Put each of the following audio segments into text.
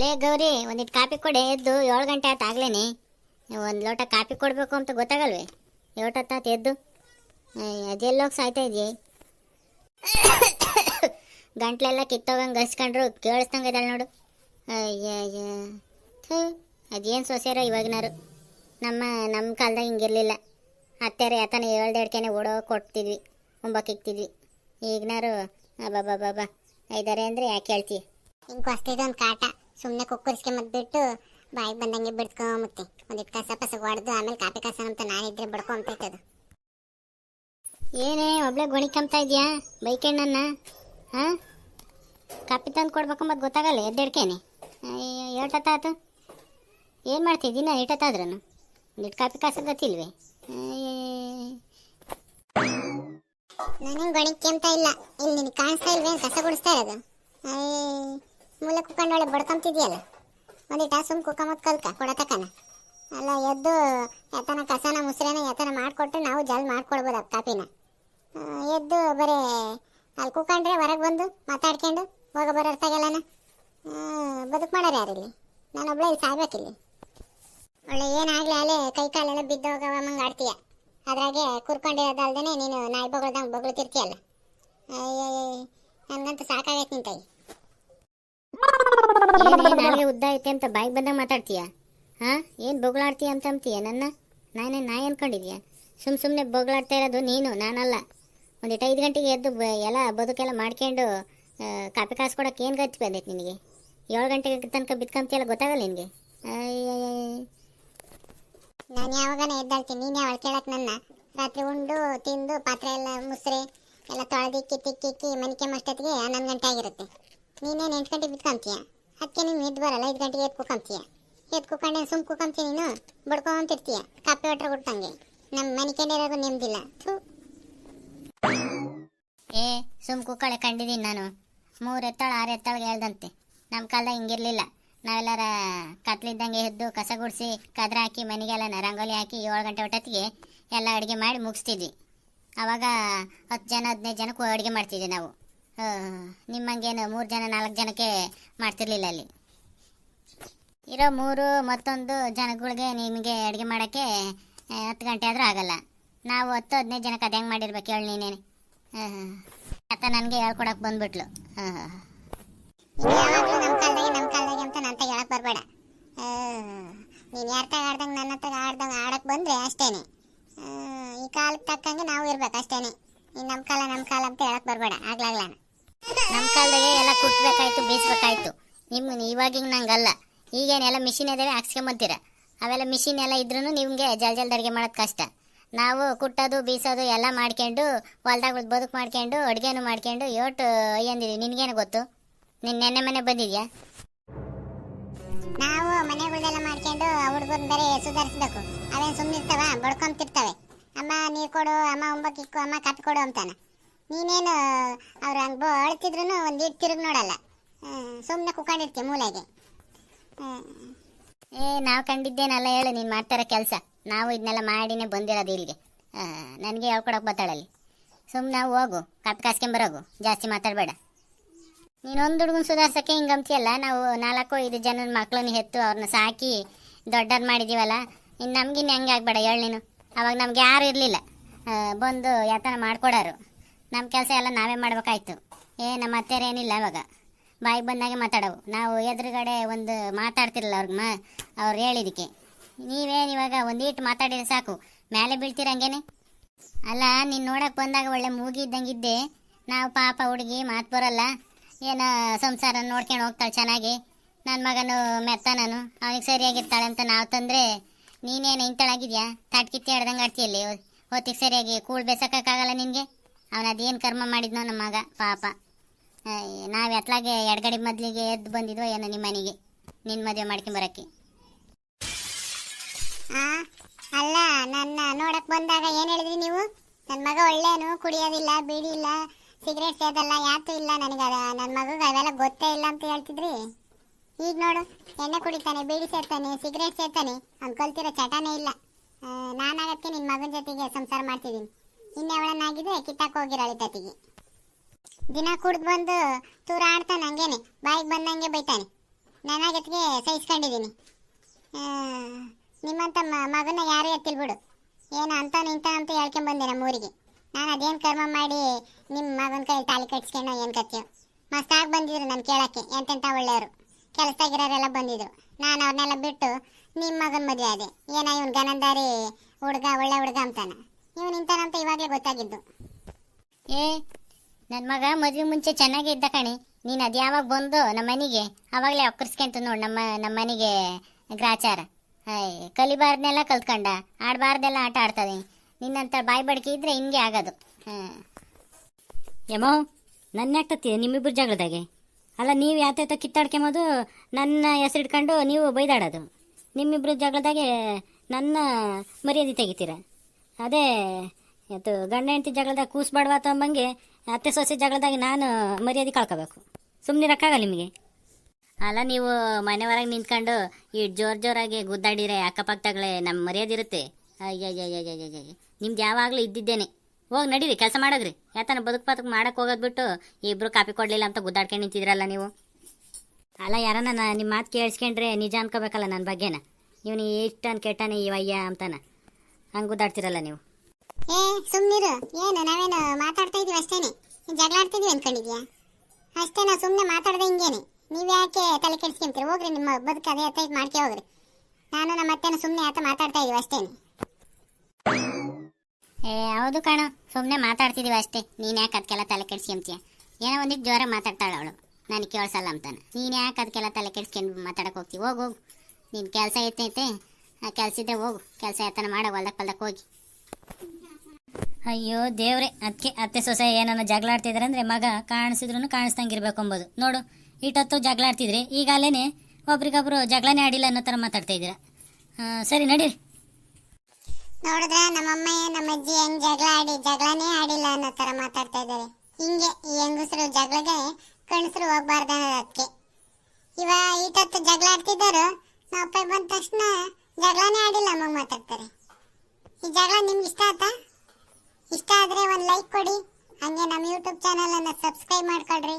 ಲೇ ಗೌರಿ ಒಂದಿಟ್ಟು ಕಾಪಿ ಕೊಡಿ, ಎದ್ದು ಏಳು ಗಂಟೆ ಆಯ್ತು ಆಗ್ಲೇನೆ. ಒಂದು ಲೋಟ ಕಾಪಿ ಕೊಡಬೇಕು ಅಂತ ಗೊತ್ತಾಗಲ್ವೇ? ತಾತ ಎದ್ದು. ಅದೆಲ್ಲೋಗಿ ಸಾಯ್ತಾ ಇದೆಯೇ? ಗಂಟ್ಲೆಲ್ಲ ಕಿತ್ತೋಗಂಗೆ ಗಸ್ಕೊಂಡ್ರು ಕೇಳಿಸ್ದಂಗೆ ಇದ್ದಾಳೆ ನೋಡು. ಥೂ, ಅದೇನು ಸೊಸೆಯರ ಇವಾಗಿನಾರು. ನಮ್ಮ ನಮ್ಮ ಕಾಲ್ದಾಗ ಹಿಂಗಿರಲಿಲ್ಲ. ಅತ್ತೆರ ಯಾತನ ಹೇಳ್ದೇಡ್ಕೆನೆ ಓಡೋ ಕೊಡ್ತಿದ್ವಿ ಒಂಬಕ್ಕಿಕ್ತಿದ್ವಿ ಈಗಿನಾರು ಬಾಬಾ ಇದ್ದಾರೆ ಅಂದರೆ ಯಾಕೆ ಹೇಳ್ತೀವಿ ಹಿಂಗೆ ಹೊಸ್ತಿದೊಂದು ಕಾಟ. ಸುಮ್ಮನೆ ಕುಕ್ಕರ್ಸ್ಕೊಂಬದ್ಬಿಟ್ಟು ಬಾಯಿಗೆ ಬಂದಂಗೆ ಬಿಡ್ಕೊಂಬತ್ತೆ ಒಂದಿಟ್ಟು ಕಸ ಪಸ ಹೊಡೆದು ಆಮೇಲೆ ಕಾಪಿ ಕಸ ಅಂತ ನಾನಿದ್ರೆ ಬಡ್ಕೊಂಬಿಟ್ಟೈತದು ಏನೇ, ಒಬ್ಳೆ ಗೊಣಿಕಂಬ್ತಾ ಇದೆಯಾ? ಬೈಕೆಣ್ಣನ್ನ? ಹಾಂ ಕಾಪಿ ತಂದು ಕೊಡ್ಬೇಕು ಮತ್ತೆ ಗೊತ್ತಾಗಲ್ಲ ಎದ್ದೆಡ್ಕೇನೆ ಅಯ್ಯೋ ಏಟತ್ತಾತು ಏನು ಮಾಡ್ತಿದ್ದೀನ ಏಟತ್ತಾದ್ರೂ ಒಂದಿಟ್ಟು ಕಾಪಿ ಕಾಸ ಗೊತ್ತಿಲ್ವೇ? ನನಗೆ ಗೊಣಿಕೆ ಅಂತ ಇಲ್ಲ ಇಲ್ಲಿ ನಿನಗೆ ಕಾಣಿಸ್ತಾ ಇಲ್ವೇನು ಕಸ ಗುಡಿಸ್ತಾ ಇರೋದು ಮೂಲೆ ಕುತ್ಕೊಂಡು ಒಳ್ಳೆ ಬಡ್ಕೊಂತಿದ್ಯಲ್ಲ? ಒಂದಿಟ್ಟು ಸುಮ್ ಕುಕ್ಕಮತ್ ಕಲ್ಕ ಕೊಡತಕನ. ಅಲ್ಲ ಎದ್ದು ಯತನ ಕಸನ ಮುಸ್ರೇನ ಯತನ ಮಾಡಿಕೊಟ್ಟು ನಾವು ಜಲ್ ಮಾಡ್ಕೊಳ್ಬೋದು ಕಾಪಿನ ಎದ್ದು ಬರೀ ಅಲ್ಲಿ ಕುತ್ಕೊಂಡ್ರೆ ಹೊರಗೆ ಬಂದು ಮಾತಾಡ್ಕೊಂಡು ಹೋಗ ಬರೋರ್ತಾಗೆಲ್ಲನ ಬದುಕು ಮಾಡೋರು ಯಾರಿಲ್ಲಿ? ನಾನೊಬ್ಳೆ ಇಲ್ಲಿ ಸಾಯ್ಬೇಕಿಲ್ಲಿ. ಒಳ್ಳೆ ಏನಾಗಲಿ ಅಲ್ಲೇ ಕೈ ಕಾಲೆಲ್ಲ ಬಿದ್ದೋಗವ ಮಂಗೆ ಆಡ್ತೀಯ. ಅದ್ರಾಗೆ ಕುರ್ಕೊಂಡಿರೋದಲ್ದೇನೆ ನೀನು ನಾಯಿ ಬೊಗಳ್ದಂಗೆ ಬೊಗಳ್ತಿರ್ತೀಯಲ್ಲ. ನನಗಂತೂ ಸಾಕಾಗೈತೆ ನಿಂತಾಯಿ ನಾಳೆ ಉದ್ದ ಐತೆ ಅಂತ ಬಾಯಿಗೆ ಬಂದ ಮಾತಾಡ್ತೀಯ? ಹಾ? ಏನು ಬೊಗಳಾಡ್ತೀಯ ಅಂತ ಅಂತೀಯ ನನ್ನ? ನಾನೇ ನಾಯಿ ಅನ್ಕೊಂಡಿದ್ಯಾ? ಸುಮ್ ಸುಮ್ಮನೆ ಬೊಗಳಾಡ್ತಾ ಇರೋದು ನೀನು ನಾನಲ್ಲ. ಒಂದಿಟ್ಟು ಐದು ಗಂಟೆಗೆ ಎದ್ದು ಎಲ್ಲ ಬದುಕೆಲ್ಲ ಮಾಡ್ಕೊಂಡು ಕಾಪಿ ಕಾಸು ಕೊಡೋಕೆ ಏನು ಗತಿ ಬಂದೈತೆ ನಿನಗೆ? ಏಳು ಗಂಟೆಗೆ ತನಕ ಬಿತ್ಕೊಂತೀಯಲ್ಲ ಗೊತ್ತಾಗಲ್ಲ ನಿನಗೆ? ನಾನು ಯಾವಾಗನ ಎದ್ದಾಳ್ತೀನಿ ನೀನು ಯಾವಾಗ ಕೇಳಕ್ ನನ್ನ ರಾತ್ರಿ ಉಂಡು ತಿಂದು ಪಾತ್ರೆ ಎಲ್ಲ ಮುಸ್ರೆ ಎಲ್ಲ ತೊಳೆದಿಕ್ಕಿ ತಿಕ್ಕಿಕ್ಕಿ ಮನಿಕೆ ಮಷ್ಟೊತ್ತಿಗೆ ಹನ್ನೊಂದು ಗಂಟೆ ಆಗಿರುತ್ತೆ ನೀನೇನು ಎಂಟು ಗಂಟೆಗೆ ಬಿತ್ಕೊಂತೀಯ ಅದಕ್ಕೆ ನೀನು ಎದ್ದು ಬರಲ್ಲ, ಐದು ಗಂಟೆಗೆ ಎದ್ದು ಕುಕಂತೀಯ ಎದ್ದು ಕುಕಂಡೆ ಸುಮ್ ಕುಕೊಂತೀಯ ನೀನು? ಬಡ್ಕೊಂತಿರ್ತೀಯ ಕಾಪಿ ಒಟ್ರೆ ಕೊಟ್ಟಂಗೆ. ನಮ್ಮ ಮನಿಕೆಂಡಿರೋದು ನೆಮ್ಮದಿಲ್ಲ ಥೂ. ಏ, ಸುಮ್ ಕುಕ್ಕಳೆ ಕಂಡಿದ್ದೀನಿ ನಾನು. ಮೂರು ಎತ್ತಾಳು, ಆರು ಎತ್ತಾಳಿಗೆ ಹೇಳ್ದಂತೆ. ನಮ್ಮ ಕಾಲದಾಗ ಹಿಂಗಿರ್ಲಿಲ್ಲ. ನಾವೆಲ್ಲರ ಕತ್ಲಿದ್ದಂಗೆ ಎದ್ದು ಕಸ ಗುಡಿಸಿ, ಕದ್ರ ಹಾಕಿ, ಮನೆಗೆಲ್ಲ ರಂಗೋಲಿ ಹಾಕಿ, ಏಳು ಗಂಟೆ ಹೊಟ್ಟೊತ್ತಿಗೆ ಎಲ್ಲ ಅಡುಗೆ ಮಾಡಿ ಮುಗಿಸ್ತಿದ್ವಿ. ಅವಾಗ ಹತ್ತು ಜನ, ಹದಿನೈದು ಜನಕ್ಕೂ ಅಡುಗೆ ಮಾಡ್ತಿದ್ವಿ ನಾವು. ನಿಮ್ಮಂಗೇನು ಮೂರು ಜನ, ನಾಲ್ಕು ಜನಕ್ಕೆ ಮಾಡ್ತಿರ್ಲಿಲ್ಲ ಅಲ್ಲಿ. ಇರೋ ಮೂರು ಮತ್ತೊಂದು ಜನಗಳಿಗೆ ನಿಮಗೆ ಅಡುಗೆ ಮಾಡೋಕ್ಕೆ ಹತ್ತು ಗಂಟೆ ಆದರೂ ಆಗಲ್ಲ. ನಾವು ಹತ್ತು, ಹದಿನೈದು ಜನಕ್ಕೆ ಅದು ಹೆಂಗೆ ಮಾಡಿರ್ಬೇಕು ಹೇಳಿ ನೀನೇನೆ. ಅತ್ತ ನನಗೆ ಹೇಳ್ಕೊಡಕ್ಕೆ ಬಂದ್ಬಿಟ್ಲು. ಅಂತ ನನ್ನ ತಗ ಹೇಳಕ್ ಬರಬೇಡ. ನೀನು ಯಾರ ತಗ ಆಡ್ದಂಗೆ ನನ್ನ ಹತ್ರ ಆಡ್ದಂಗೆ ಆಡಕ್ಕೆ ಬಂದರೆ ಅಷ್ಟೇನೆ. ಈ ಕಾಲಕ್ಕೆ ತಕ್ಕಂಗೆ ನಾವು ಇರ್ಬೇಕು ಅಷ್ಟೇನೆ. ನೀನು ನಮ್ಮ ಕಾಲ ನಮ್ಮ ಕಾಲ ಅಂತ ಹೇಳಕ್ಕೆ ಬರಬೇಡ ಆಗ್ಲಾಗ್ಲ ನಮ್ಮ ಕಾಲದಾಗೆ ಎಲ್ಲ ಕುಟ್ಬೇಕಾಯ್ತು ಬೀಸ್ಬೇಕಾಯ್ತು. ನಿಮ್ಮ ಇವಾಗಿಂಗ್ ನಂಗಲ್ಲ. ಈಗೇನೆಲ್ಲ ಮಿಷಿನ್ ಇದಾವೆ ಹಾಕ್ಸ್ಕೊಂಬತ್ತೀರ ಅವೆಲ್ಲ ಮಿಷಿನ್ ಎಲ್ಲ ಇದ್ರೂ ನಿಮಗೆ ಜಲ್ ಜಲ್ದಿ ಅಡುಗೆ ಮಾಡೋದು ಕಷ್ಟ. ನಾವು ಕುಟ್ಟೋದು, ಬೀಸೋದು ಎಲ್ಲ ಮಾಡ್ಕೊಂಡು, ಹೊಲ್ದಾಗ ಬದುಕು ಮಾಡ್ಕೊಂಡು, ಅಡುಗೆನೂ ಮಾಡ್ಕೊಂಡು ಯೋಟು ಅಯ್ಯಂದಿದ್ದೀವಿ ನಿನಗೇನು ಗೊತ್ತು? ನೀನು ನೆನ್ನೆ ಮನೆ ಬಂದಿದ್ಯಾ? ನಾವು ಮನೆಗಳೆಲ್ಲ ಮಾಡ್ಕೊಂಡು ಹುಡುಗರು ಬೇರೆ ಸುಧಾರಿಸ್ಬೇಕು. ಅವೇನು ಸುಮ್ಮನಿರ್ತಾವ ಬಡ್ಕೊಂತಿರ್ತವೆ. ಅಮ್ಮ ನೀರು ಕೊಡು, ಅಮ್ಮ ಒಂಬಕ್ಕಿಕ್ಕು ಅಮ್ಮ ಕಟ್ಕೊಡು ಕೊಡು ಅಂತಾನ. ನೀನೇನು ಅವ್ರು ಹಂಗೆ ಅಳ್ತಿದ್ರು ಒಂದು ತಿರುಗಿ ನೋಡಲ್ಲ. ಸುಮ್ಮನೆ ಕುತ್ಕೊಂಡಿರ್ತೀಯ ಮೂಲೆಗೆ. ಏ, ನಾವು ಕಂಡಿದ್ದೇನಲ್ಲ ಹೇಳು, ನೀನು ಮಾಡ್ತಾರ ಕೆಲಸ. ನಾವು ಇದನ್ನೆಲ್ಲ ಮಾಡಿನೇ ಬಂದಿರೋದು ಇಲ್ಲಿಗೆ. ನನಗೆ ಹೇಳ್ಕೊಡೋಕೆ ಬತ್ತಾಳಲ್ಲಿ ಸುಮ್ಮನೆ ಹೋಗು, ಕಾಪಿ ಕಾಸ್ಕೊಂಬರೋಗು ಜಾಸ್ತಿ ಮಾತಾಡಬೇಡ. ನೀನೊಂದು ಹುಡುಗನ ಸುಧಾರ್ಸೋಕ್ಕೆ ಹಿಂಗೆ ಅಂತೀಯಲ್ಲ ನಾವು ನಾಲ್ಕು, ಐದು ಜನನ ಮಕ್ಕಳನ್ನ ಹೆತ್ತು ಅವ್ರನ್ನ ಸಾಕಿ ದೊಡ್ಡವ್ರು ಮಾಡಿದ್ದೀವಲ್ಲ ಇನ್ನು ನಮಗಿನ್ನು ಹೆಂಗೆ ಆಗಬೇಡ ಹೇಳು ನೀನು. ಅವಾಗ ನಮ್ಗೆ ಯಾರು ಇರಲಿಲ್ಲ. ಬಂದು ಯಾತನ ಮಾಡ್ಕೊಡೋರು. ನಮ್ಮ ಕೆಲಸ ಎಲ್ಲ ನಾವೇ ಮಾಡಬೇಕಾಯ್ತು. ಏ, ನಮ್ಮ ಅತ್ತೆರೇನಿಲ್ಲ ಅವಾಗ ಬಾಯಿ ಬಂದಾಗೆ ಮಾತಾಡವು. ನಾವು ಎದುರುಗಡೆ ಒಂದು ಮಾತಾಡ್ತಿರಲ್ಲ ಅವ್ರಿಗೆ ಮಾ, ಅವ್ರು ಹೇಳಿದಕ್ಕೆ. ನೀವೇನು ಇವಾಗ ಒಂದೀಟು ಮಾತಾಡಿದ್ರೆ ಸಾಕು. ಮೇಲೆ ಬೀಳ್ತೀರಂಗೇನೆ? ಅಲ್ಲ, ನೀನು ನೋಡಕ್ಕೆ ಬಂದಾಗ ಒಳ್ಳೆ ಮೂಗಿ ಇದ್ದಂಗಿದ್ದೆ ನಾವು ಪಾಪ ಹುಡುಗಿ, ಮಾತು ಬರಲ್ಲ. ಏನೋ ಸಂಸಾರ ನೋಡ್ಕೊಂಡು ಹೋಗ್ತಾಳೆ ಚೆನ್ನಾಗಿ. ನನ್ನ ಮಗನು ಮೆತ್ತ ನಾನು. ಅವನಿಗೆ ಸರಿಯಾಗಿರ್ತಾಳೆ ಅಂತ ನಾವು ತಂದರೆ ನೀನೇನು ಇಂತಳಾಗಿದ್ಯಾ ತಾಟ್ಕಿತ್ತಿ ಹಿಡ್ದಂಗೆ ಆಡ್ತೀಯಲ್ಲಿ? ಹೊತ್ತಿಗೆ ಸರಿಯಾಗಿ ಕೂಳ್ ಬೇಸಕ್ಕಾಗಲ್ಲ ನಿನಗೆ? ಅವನು ಅದೇನು ಕರ್ಮ ಮಾಡಿದ್ನೋ ನಮ್ಮ ಮಗ, ಪಾಪ. ನಾವು ಎತ್ಲಾಗೆ ಎಡಗಡೆ ಮೊದಲಿಗೆ ಎದ್ದು ಬಂದಿದ್ವೋ ಏನೋ ನಿಮ್ಮ ಮನೆಗೆ ನಿನ್ನ ಮದುವೆ ಮಾಡ್ಕೊಂಬರಕ್ಕೆ. ಆ, ಅಲ್ಲ, ನನ್ನ ನೋಡಕ್ ಬಂದಾಗ ಏನು ಹೇಳಿದ್ರಿ ನೀವು? ನನ್ನ ಮಗ ಒಳ್ಳೇನು, ಕುಡಿಯೋದಿಲ್ಲ ಬೀಡಿ ಇಲ್ಲ ಸಿಗರೇಟ್ ಸೇದಲ್ಲ ಯಾತು ಇಲ್ಲ ನನಗೆ ನನ್ನ ಮಗಗೆ ಅವೆಲ್ಲ ಗೊತ್ತೇ ಇಲ್ಲ ಅಂತ ಹೇಳ್ತಿದ್ರಿ. ಈಗ ನೋಡು, ಎಣ್ಣೆ ಕುಡಿತಾನೆ, ಬೀಡಿ ಸೇರ್ತಾನೆ ಸಿಗರೇಟ್ ಸೇರ್ತಾನೆ ಅವ್ನು ಕಲ್ತಿರೋ ಚಟನೇ ಇಲ್ಲ. ನಾನಾಗತ್ತೆ ನಿನ್ನ ಮಗನ ಜೊತೆಗೆ ಸಂಸಾರ ಮಾಡ್ತಿದ್ದೀನಿ. ಇನ್ನೆವಳನ್ನಾಗಿದೆ ಕಿತ್ತಾಕ್ ಹೋಗಿರಳಿ ತತಿಗೆ ದಿನ ಕುಡ್ದು ಬಂದು ತೂರಾಡ್ತಾನೆ ಹಂಗೇನೆ, ಬಾಯಿಗೆ ಬಂದಂಗೆ ಬೈತಾನೆ. ನನಗೆತ್ಗೆ ಸಹಿಸ್ಕೊಂಡಿದ್ದೀನಿ. ನಿಮ್ಮಂತ ಮಗನ ಯಾರು ಎತ್ತಿಲ್ ಬಿಡು. ಏನು ಅಂತ ನಿಂತ ಅಂತ ಹೇಳ್ಕೊಂಬಂದೆ ನಮ್ಮ ಊರಿಗೆ. ನಾನು ಅದೇನು ಕರ್ಮ ಮಾಡಿ ನಿಮ್ಮ ಮಗನ ಕೈ ತಾಲಿ ಕಟ್ಸ್ಕೊಂಡು ಏನು ಕತ್ತೀವಿ ಮಸ್ತಾಗಿ ಬಂದಿದ್ರು ನಾನು ಕೇಳೋಕ್ಕೆ ಎಂತೆಂಥ ಒಳ್ಳೆಯವರು. ಕೆಲಸದಾಗಿರೋರೆಲ್ಲ ಬಂದಿದ್ರು. ನಾನು ಅವ್ರನ್ನೆಲ್ಲ ಬಿಟ್ಟು ನಿಮ್ಮ ಮಗನ ಮದುವೆ ಅದೇ ಏನೋ ಇವನು ಗನಂದಾರಿ ಹುಡುಗ, ಒಳ್ಳೆ ಹುಡುಗ ಅಂತಾನ. ಇವನು ನಿಂತಾನಂತ ಇವಾಗಲೇ ಗೊತ್ತಾಗಿದ್ದು. ಏ ನನ್ನ ಮಗ ಮದುವೆ ಮುಂಚೆ ಚೆನ್ನಾಗೇ ಇದ್ದ ಕಣಿ. ನೀನು ಅದು ಯಾವಾಗ ಬಂದು ನಮ್ಮ ಮನೆಗೆ ಅವಾಗಲೇ ಒಕ್ಕರ್ಸ್ಕೊಂತ ನೋಡು ನಮ್ಮ ನಮ್ಮ ಮನೆಗೆ ಗ್ರಾಚಾರ. ಹೈ ಕಲಿಬಾರ್ದನ್ನೆಲ್ಲ ಕಲ್ತ್ಕೊಂಡ ಆಡಬಾರ್ದೆಲ್ಲ ಆಟ ಆಡ್ತದೆ. ನಿನ್ನಂತ ಬಾಯಿ ಬಡ್ಕಿ ಇದ್ರೆ ಹಿಂಗೆ ಆಗೋದು. ಹಾಂ. ಯಮೋ ನನ್ನ ಯಾಕೆ ತತ್ತಿ ನಿಮ್ಮಿಬ್ಬರು ಜಗಳದಾಗೆ? ಅಲ್ಲ ನೀವು ಯಾತ ಕಿತ್ತಾಡ್ಕೊಂಬೋದು ನನ್ನ ಹೆಸರು ಇಟ್ಕೊಂಡು ನೀವು ಬೈದಾಡೋದು. ನಿಮ್ಮಿಬ್ಬರು ಜಗಳದಾಗೆ ನನ್ನ ಮರ್ಯಾದೆ ತೆಗಿತೀರ? ಅದೇ ಇವತ್ತು ಗಂಡ ಹೆಂಡತಿ ಜಗಳದಾಗ ಕೂಸ್ಬಾಡ್ವ ತಂಬಂಗೆ ಅತ್ತೆ ಸೊಸೆ ಜಗಳದಾಗ ನಾನು ಮರ್ಯಾದೆ ಕಳ್ಕೋಬೇಕು. ಸುಮ್ಮನಿರಕ್ಕಾಗಲ್ಲ ನಿಮಗೆ. ಅಲ್ಲ, ನೀವು ಮನೆ ಹೊರಗೆ ನಿಂತ್ಕೊಂಡು ಈ ಜೋರ್ ಜೋರಾಗಿ ಗುದ್ದಾಡಿರೆ ಅಕ್ಕಪಕ್ಕಗಳೇ ನಮ್ಮ ಮರ್ಯಾದೆ ಇರುತ್ತೆ. ಅಯ್ಯಯ್ಯಯ್ಯಯ್ಯಯ್ಯ ನಿಮ್ದು ಯಾವಾಗಲೂ ಇದ್ದಿದ್ದೇನೆ ಹೋಗಿ ನಡೀರಿ ಕೆಲಸ ಮಾಡೋದ್ರಿ ಯಾತನ ಬದುಕು ಬದುಕು ಮಾಡಕ್ಕೆ ಹೋಗೋದು ಬಿಟ್ಟು ಇಬ್ರು ಕಾಪಿ ಕೊಡಲಿಲ್ಲ ಅಂತ ಗುದ್ದಾಡ್ಕೊಂಡು ನಿಂತಿದ್ರಲ್ಲ ನೀವು ಅಲ್ಲ ಯಾರನ್ನ ನಿಮ್ಮ ಮಾತು ಕೇಳಿಸ್ಕೊಂಡ್ರೆ ನಿಜ ಅನ್ಕೋಬೇಕಲ್ಲ ನನ್ನ ಬಗ್ಗೆನ ಇವನು ಇಷ್ಟನ್ ಕೆಟ್ಟನೆ ಇವಯ್ಯ ಅಂತಾನ ಹಂಗೆ ಗುದ್ದಾಡ್ತಿರಲ್ಲ ನೀವು? ಏ ಸುಮ್ಮನಿರು ಏನು ನಾವೇನು ಮಾತಾಡ್ತಾ ಇದೀವಿ ಅಷ್ಟೇನೆ. ಜಗಳ ಆಡ್ತಿದೀವಿ ಅನ್ಕೊಂಡಿದ್ಯಾ? ಅಷ್ಟೇ ನಾವು ಸುಮ್ಮನೆ ಮಾತಾಡ್ದೆ ಹಿಂಗೇನೆ. ನೀವು ಯಾಕೆ ತಲೆ ಕೆಡಿಸ್ಕೊಂತೀರಿ? ಹೋಗ್ರಿ ನಿಮ್ಮ ಬದುಕು ಅದೇ ಅತ್ತ ಮಾಡ್ಕೆ ಹೋಗ್ರಿ. ನಾನು ನಮ್ಮ ಅತ್ತೆನ ಸುಮ್ಮನೆ ಆತ ಮಾತಾಡ್ತಾ ಇದೀವಿ ಅಷ್ಟೇನೆ. ಏ ಹೌದು ಕಣ. ಸುಮ್ಮನೆ ಮಾತಾಡ್ತಿದೀವಿ ಅಷ್ಟೇ. ನೀನು ಯಾಕೆ ಅದಕ್ಕೆಲ್ಲ ತಲೆ ಕೆಡ್ಸ್ಕೊಂತೀಯ? ಏನೋ ಒಂದಿಟ್ಟು ಜ್ವರ ಮಾತಾಡ್ತಾಳೆ ಅವಳು. ನಾನು ಕೇಳಿಸಲ್ಲ ಅಂತಾನೆ. ನೀನು ಯಾಕೆ ಅದಕ್ಕೆಲ್ಲ ತಲೆ ಕೆಡಿಸ್ಕೊಂಡು ಮಾತಾಡಕ್ಕೆ ಹೋಗ್ತೀವಿ ಹೋಗು ಹೋಗು. ನಿನ್ನ ಕೆಲಸ ಐತೈತೆ. ಕೆಲಸ ಇದ್ರೆ ಹೋಗು. ಕೆಲಸ ಯಾತನ ಮಾಡ ಹೊಲ್ದಕ್ಕೆ ಪಲ್ದಕ್ಕೆ ಹೋಗಿ. ಅಯ್ಯೋ ದೇವ್ರೆ ಅದಕ್ಕೆ ಅತ್ತೆ ಸೊಸೆ ಏನನ್ನ ಜಗಳ ಅಂದ್ರೆ ಮಗ ಕಾಣಿಸಿದ್ರು ಕಾಣಿಸ್ದಂಗಿರ್ಬೇಕು ಅಂಬೋದು ನೋಡು ಇಟ್ಟತ್ತು ಜಗಳ ಆಡ್ತಿದ್ರಿ ಈಗ ಅಲ್ಲೇನೆ ಒಬ್ರಿಗೊಬ್ರು ಜಗಳನೇ ಆಡಿಲ್ಲ ಅನ್ನೋ ಥರ ಮಾತಾಡ್ತಾ ಇದ್ದೀರಾ. ಆ, ಸರಿ ನಡೀರಿ. ನೋಡಿದ್ರೆ ನಮ್ಮಮ್ಮ ನಮ್ಮ ಅಜ್ಜಿ ಹೆಂಗ್ ಜಗಳ ಆಡಿ ಜಗಳನೇ ಆಡಿಲ್ಲ ಅನ್ನೋ ತರ ಮಾತಾಡ್ತಾ ಇದ್ದಾರೆ. ಹಿಂಗೆ ಈ ಹೆಂಗಸರು ಜಗಳಗೆ ಕಣಸರು ಹೋಗ್ಬಾರ್ದು ಅನ್ನೋದಕ್ಕೆ. ಇವ ಈಟತ್ತು ಜಗಳ ಆಡ್ತಿದ್ದರು ನಾವು ಬಂದ ತಕ್ಷಣ ಜಗಳನೇ ಆಡಿಲ್ಲ ಅಮ್ಮ ಮಾತಾಡ್ತಾರೆ. ಈ ಜಗಳ ನಿಮ್ಗೆ ಇಷ್ಟ ಆಯ್ತಾ ಇಷ್ಟ ಆದರೆ ಒಂದು ಲೈಕ್ ಕೊಡಿ. ಹಂಗೆ ನಮ್ಮ ಯೂಟ್ಯೂಬ್ ಚಾನಲನ್ನು ಸಬ್ಸ್ಕ್ರೈಬ್ ಮಾಡ್ಕೊಳ್ರಿ.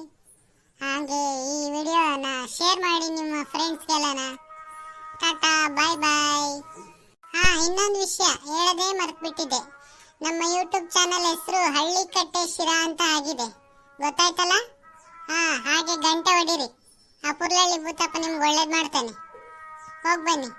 ಹಾಗೆ ಈ ವಿಡಿಯೋನ ಶೇರ್ ಮಾಡಿ ನಿಮ್ಮ ಫ್ರೆಂಡ್ಸ್ಗೆಲ್ಲನ ಟಾಟಾ ಬಾಯ್ ಬಾಯ್ ಹಾಂ, ಇನ್ನೊಂದು ವಿಷಯ ಹೇಳದೆ ಮರ್ತ್ಬಿಟ್ಟಿದ್ದೆ. ನಮ್ಮ ಯೂಟ್ಯೂಬ್ ಚಾನಲ್ ಹೆಸರು ಹಳ್ಳಿ ಕಟ್ಟೆ ಶಿರಾ ಅಂತ ಆಗಿದೆ. ಗೊತ್ತಾಯ್ತಲ್ಲ? ಹಾಂ, ಹಾಗೆ ಗಂಟೆ ಹೊಡೀರಿ. ಆ ಪುರ್ಲಳ್ಳಿ ಭೂತಪ್ಪ ನಿಮ್ಗೆ ಒಳ್ಳೇದು ಮಾಡ್ತಾನೆ. ಹೋಗಿ ಬನ್ನಿ.